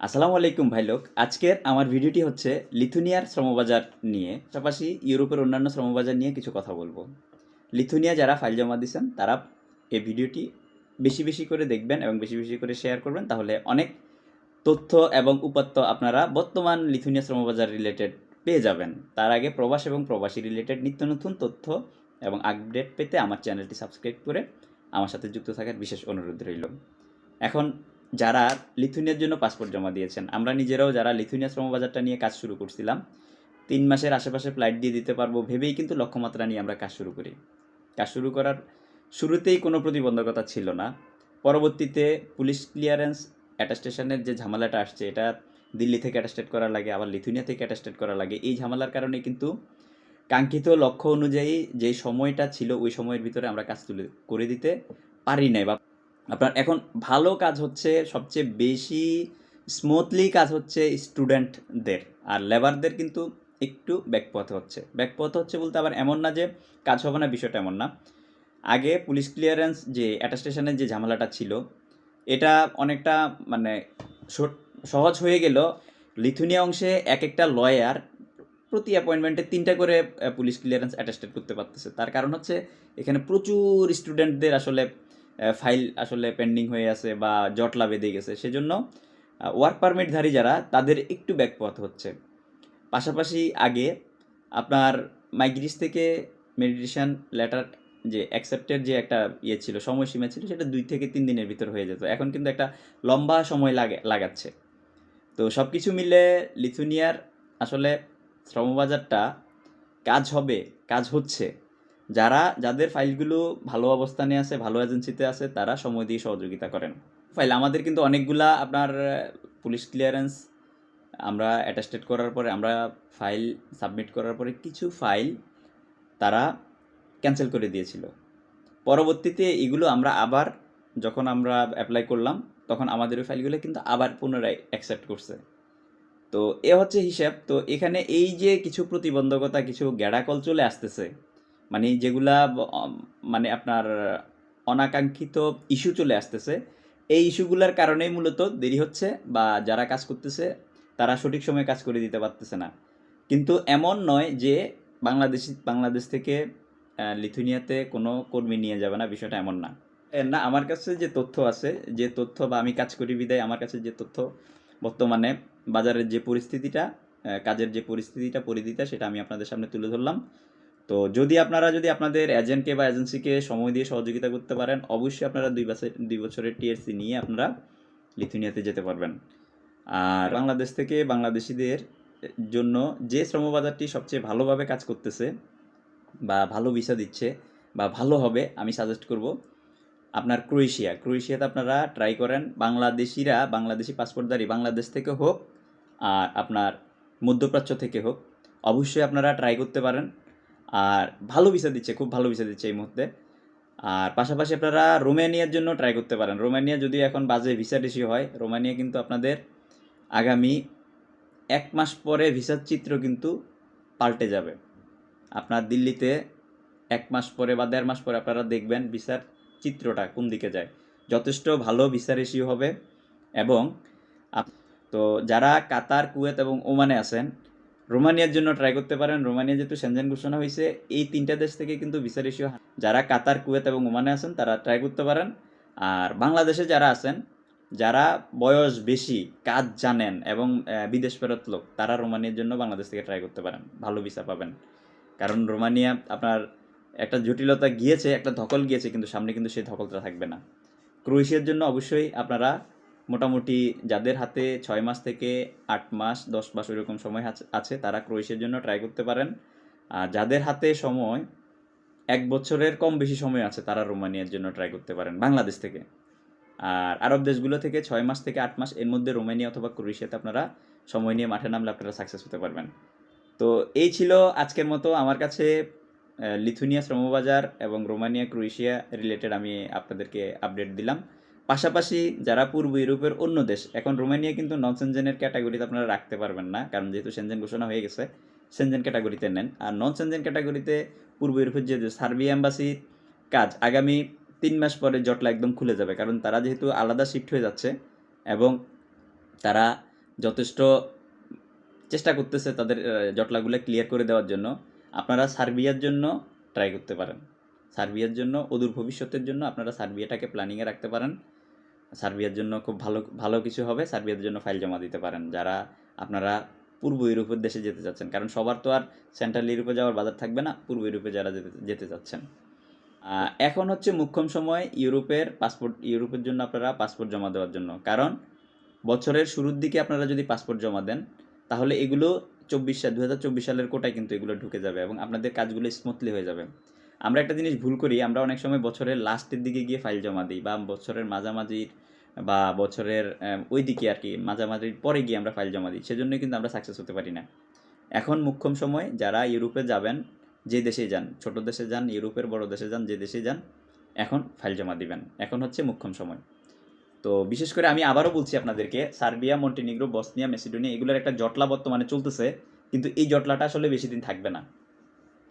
আসসালামু আলাইকুম ভাই লোক। আজকের আমার ভিডিওটি হচ্ছে লিথুনিয়ার শ্রমবাজার নিয়ে। পাশাপাশি ইউরোপের অন্যান্য শ্রমবাজার নিয়ে কিছু কথা বলব। লিথুনিয়া যারা ফাইল জমা দিয়েছেন তারা এই ভিডিওটি বেশি বেশি করে দেখবেন এবং বেশি বেশি করে শেয়ার করবেন। তাহলে অনেক তথ্য এবং উপাত্ত আপনারা বর্তমান লিথুনিয়া শ্রমবাজার রিলেটেড পেয়ে যাবেন। তার আগে প্রবাস এবং প্রবাসী রিলেটেড নিত্য নতুন তথ্য এবং আপডেট পেতে আমার চ্যানেলটি সাবস্ক্রাইব করে আমার সাথে যুক্ত থাকার বিশেষ অনুরোধ রইল। এখন যারা লিথুনিয়ার জন্য পাসপোর্ট জমা দিয়েছেন। আমরা নিজেরাও যারা লিথুনিয়া শ্রমবাজারটা নিয়ে কাজ শুরু করছিলাম, তিন মাসের আশেপাশে ফ্লাইট দিয়ে দিতে পারব ভেবেই কিন্তু লক্ষ্যমাত্রা নিয়ে আমরা কাজ শুরু করি। কাজ শুরু করার শুরুতেই কোনো প্রতিবন্ধকতা ছিল না। পরবর্তীতে পুলিশ ক্লিয়ারেন্স অ্যাটাস্টেশনের যে ঝামেলাটা আসছে, এটা দিল্লি থেকে অ্যাটাস্টেড করা লাগে, আবার লিথুনিয়া থেকে অ্যাটাস্টেড করা লাগে, এই ঝামেলার কারণে কিন্তু কাঙ্ক্ষিত লক্ষ্য অনুযায়ী যে সময়টা ছিল, ওই সময়ের ভিতরে আমরা কাজ তুলে করে দিতে পারি নাই বা আপনার এখন ভালো কাজ হচ্ছে সবচেয়ে বেশি স্মুথলি কাজ হচ্ছে স্টুডেন্টদের আর লেবারদের কিন্তু একটু ব্যাকপথ হচ্ছে। ব্যাকপথ হচ্ছে বলতে আবার এমন না যে কাজ হবে না, বিষয়টা এমন না। আগে পুলিশ ক্লিয়ারেন্স যে অ্যাটাস্টেশনের যে ঝামেলাটা ছিল, এটা অনেকটা মানে সহজ হয়ে গেল। লিথুনিয়া অংশে এক একটা লয়ার প্রতি অ্যাপয়েন্টমেন্টে তিনটা করে পুলিশ ক্লিয়ারেন্স অ্যাটাস্টেড করতে পারতেছে। তার কারণ হচ্ছে এখানে প্রচুর স্টুডেন্টদের আসলে ফাইল আসলে পেন্ডিং হয়ে আছে বা জটলা বেঁধে গেছে। সেজন্য ওয়ার্ক পারমিটধারী যারা, তাদের একটু ব্যাকপথ হচ্ছে। পাশাপাশি আগে আপনার মাইগ্রিস থেকে মেডিটেশান লেটার যে অ্যাকসেপ্টের যে একটা ইয়ে ছিল, সময়সীমা ছিল, সেটা দুই থেকে তিন দিনের ভিতর হয়ে যেত। এখন কিন্তু একটা লম্বা সময় লাগে, লাগাচ্ছে। তো সব কিছু মিলে লিথুনিয়ার আসলে শ্রমবাজারটা কাজ হবে, কাজ হচ্ছে। যারা, যাদের ফাইলগুলো ভালো অবস্থানে আছে, ভালো এজেন্সিতে আছে, তারা সময় দিয়ে সহযোগিতা করেন। ফাইল আমাদের কিন্তু অনেকগুলা আপনার, পুলিশ ক্লিয়ারেন্স আমরা অ্যাটাস্টেড করার পরে, আমরা ফাইল সাবমিট করার পরে কিছু ফাইল তারা ক্যান্সেল করে দিয়েছিল। পরবর্তীতে এগুলো আমরা আবার যখন আমরা অ্যাপ্লাই করলাম, তখন আমাদের ওই ফাইলগুলো কিন্তু আবার পুনরায় অ্যাকসেপ্ট করছে। তো এ হচ্ছে হিসাব। তো এখানে এই যে কিছু প্রতিবন্ধকতা, কিছু গ্যাড়াকল চলে আসতেছে মানে যেগুলা মানে আপনার অনাকাঙ্ক্ষিত ইস্যু চলে আসতেছে, এই ইস্যুগুলোর কারণেই মূলত দেরি হচ্ছে বা যারা কাজ করতেছে, তারা সঠিক সময়ে কাজ করে দিতে পারতেছে না। কিন্তু এমন নয় যে বাংলাদেশি, বাংলাদেশ থেকে লিথুনিয়াতে কোনো কর্মী নিয়ে যাবে না, বিষয়টা এমন না। না, আমার কাছে যে তথ্য আছে, যে তথ্য বা আমি কাজ করি বিদায়, আমার কাছে যে তথ্য বর্তমানে বাজারের যে পরিস্থিতিটা কাজের যে পরিস্থিতিটা, পরিধিটা, সেটা আমি আপনাদের সামনে তুলে ধরলাম। তো যদি আপনারা যদি আপনাদের এজেন্টকে বা এজেন্সিকে সময় দিয়ে সহযোগিতা করতে পারেন, অবশ্যই আপনারা দুই বছর, দুই বছরের টিএসসি নিয়ে আপনারা লিথুনিয়াতে যেতে পারবেন। আর বাংলাদেশ থেকে বাংলাদেশিদের জন্য যে শ্রমবাজারটি সবচেয়ে ভালোভাবে কাজ করতেছে বা ভালো ভিসা দিচ্ছে বা ভালো হবে, আমি সাজেস্ট করব আপনার ক্রোয়েশিয়া। ক্রোয়েশিয়াতে আপনারা ট্রাই করেন, বাংলাদেশিরা, বাংলাদেশি পাসপোর্টধারী বাংলাদেশ থেকে হোক আর আপনার মধ্যপ্রাচ্য থেকে হোক, অবশ্যই আপনারা ট্রাই করতে পারেন। আর ভালো ভিসা দিচ্ছে, খুব ভালো ভিসা দিচ্ছে এই মুহূর্তে। আর পাশাপাশি আপনারা রোমানিয়ার জন্য ট্রাই করতে পারেন। রোমানিয়া যদি এখন বাজে ভিসা রেশিও হয়, রোমানিয়া কিন্তু আপনাদের আগামী এক মাস পরে ভিসার চিত্র কিন্তু পাল্টে যাবে। আপনার দিল্লিতে এক মাস পরে বা দেড় মাস পরে আপনারা দেখবেন ভিসার চিত্রটা কোন দিকে যায়। যথেষ্ট ভালো ভিসা রেশিও হবে এবং তো যারা কাতার, কুয়েত এবং ওমানে আছেন রোমানিয়ার জন্য ট্রাই করতে পারেন। রোমানিয়া যেহেতু সেনজেন ঘোষণা হয়েছে, এই তিনটা দেশ থেকে কিন্তু ভিসা রেশিও যারা কাতার, কুয়েত এবং ওমানে আছেন, তারা ট্রাই করতে পারেন। আর বাংলাদেশে যারা আছেন, যারা বয়স বেশি, কাজ জানেন এবং বিদেশ ফেরত লোক, তারা রোমানিয়ার জন্য বাংলাদেশ থেকে ট্রাই করতে পারেন। ভালো ভিসা পাবেন। কারণ রোমানিয়া আপনার একটা জটিলতা গিয়েছে, একটা ধকল গিয়েছে, কিন্তু সামনে কিন্তু সেই ধকলটা থাকবে না। ক্রোয়েশিয়ার জন্য অবশ্যই আপনারা মোটামুটি যাদের হাতে ছয় মাস থেকে আট মাস, দশ মাস ওইরকম সময় আছে- তারা ক্রোয়েশিয়ার জন্য ট্রাই করতে পারেন। আর যাদের হাতে সময় এক বছরের কম বেশি সময় আছে, তারা রোমানিয়ার জন্য ট্রাই করতে পারেন, বাংলাদেশ থেকে। আর আরব দেশগুলো থেকে ছয় মাস থেকে আট মাস এর মধ্যে রোমানিয়া অথবা ক্রোয়েশিয়াতে আপনারা সময় নিয়ে মাঠে নামলে আপনারা সাকসেস হতে পারবেন। তো এই ছিল আজকের মতো। আমার কাছে লিথুনিয়া শ্রমবাজার এবং রোমানিয়া ক্রোয়েশিয়া রিলেটেড আমি আপনাদেরকে আপডেট দিলাম। পাশাপাশি যারা পূর্ব ইউরোপের অন্য দেশ, এখন রোমানিয়া কিন্তু নন সেনজেনের ক্যাটাগরিতে আপনারা রাখতে পারবেন না, কারণ যেহেতু সেনজেন ঘোষণা হয়ে গেছে সেনজেন ক্যাটাগরিতে নেন। আর নন সেনজেন ক্যাটাগরিতে পূর্ব ইউরোপের যে সার্বিয়া এম্বাসির কাজ আগামী তিন মাস পরে জটলা একদম খুলে যাবে, কারণ তারা যেহেতু আলাদা শিফট হয়ে যাচ্ছে এবং তারা যথেষ্ট চেষ্টা করতেছে তাদের জটলাগুলো ক্লিয়ার করে দেওয়ার জন্য। আপনারা সার্বিয়ার জন্য ট্রাই করতে পারেন। সার্বিয়ার জন্য, অদূর ভবিষ্যতের জন্য আপনারা সার্বিয়াটাকে প্ল্যানিংয়ে রাখতে পারেন। সার্বিয়ার জন্য খুব ভালো ভালো কিছু হবে সার্বিয়ার জন্য ফাইল জমা দিতে পারেন। যারা আপনারা পূর্ব ইউরোপের দেশে যেতে চাচ্ছেন, কারণ সবার তো আর সেন্ট্রাল ইউরোপে যাওয়ার বাজার থাকবে না, পূর্ব ইউরোপে যারা যেতে যেতে চাচ্ছেন। এখন হচ্ছে মুখ্যম সময় ইউরোপের পাসপোর্ট ইউরোপের জন্য আপনারা পাসপোর্ট জমা দেওয়ার জন্য। কারণ বছরের শুরুর দিকে আপনারা যদি পাসপোর্ট জমা দেন, তাহলে এগুলো চব্বিশ সাল দু হাজার চব্বিশ সালের কোটায় কিন্তু এগুলো ঢুকে যাবে এবং আপনাদের কাজগুলো স্মুথলি হয়ে যাবে। আমরা একটা জিনিস ভুল করি, আমরা অনেক সময় বছরের লাস্টের দিকে গিয়ে ফাইল জমা দিই বা বছরের মাঝামাঝির বা বছরের ওই দিকে আর কি মাঝামাঝির পরে গিয়ে আমরা ফাইল জমা দিই। সেজন্যই কিন্তু আমরা সাকসেস হতে পারি না। এখন মুখ্যম সময় যারা ইউরোপে যাবেন, যে দেশে যান, ছোট দেশে যান, ইউরোপের বড় দেশে যান, যে দেশে যান, এখন ফাইল জমা দিবেন। এখন হচ্ছে মুখ্যম সময়। তো বিশেষ করে আমি আবারও বলছি আপনাদেরকে, সার্বিয়া, মন্টিনিগ্রো, বসনিয়া, মেসিডোনিয়া, এগুলোর একটা জটলা বর্তমানে চলতেছে, কিন্তু এই জটলাটা আসলে বেশি দিন থাকবে না।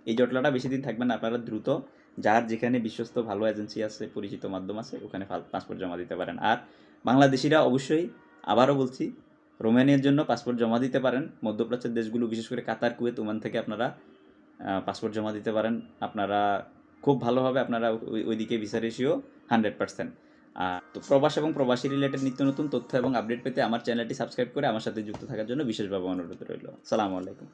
এই জটলাটা বেশি দিন থাকবে না, আপনারা দ্রুত যার যেখানে বিশ্বস্ত ভালো এজেন্সি আছে, পরিচিত মাধ্যম আছে, ওখানে পাসপোর্ট জমা দিতে পারেন। আর বাংলাদেশিরা অবশ্যই, আবারও বলছি, রোমানিয়ার জন্য পাসপোর্ট জমা দিতে পারেন। মধ্যপ্রাচ্যের দেশগুলো, বিশেষ করে কাতার, কুয়েত, ওমান থেকে আপনারা পাসপোর্ট জমা দিতে পারেন। আপনারা খুব ভালোভাবে আপনারা ওই- ওইদিকে ভিসা রেশিও হান্ড্রেড পার্সেন্ট তো প্রবাস এবং প্রবাসী রিলেটেড নিত্য নতুন তথ্য এবং আপডেট পেতে আমার চ্যানেলটি সাবস্ক্রাইব করে আমার সাথে যুক্ত থাকার জন্য বিশেষভাবে অনুরোধ রইল। সালামু আলাইকুম।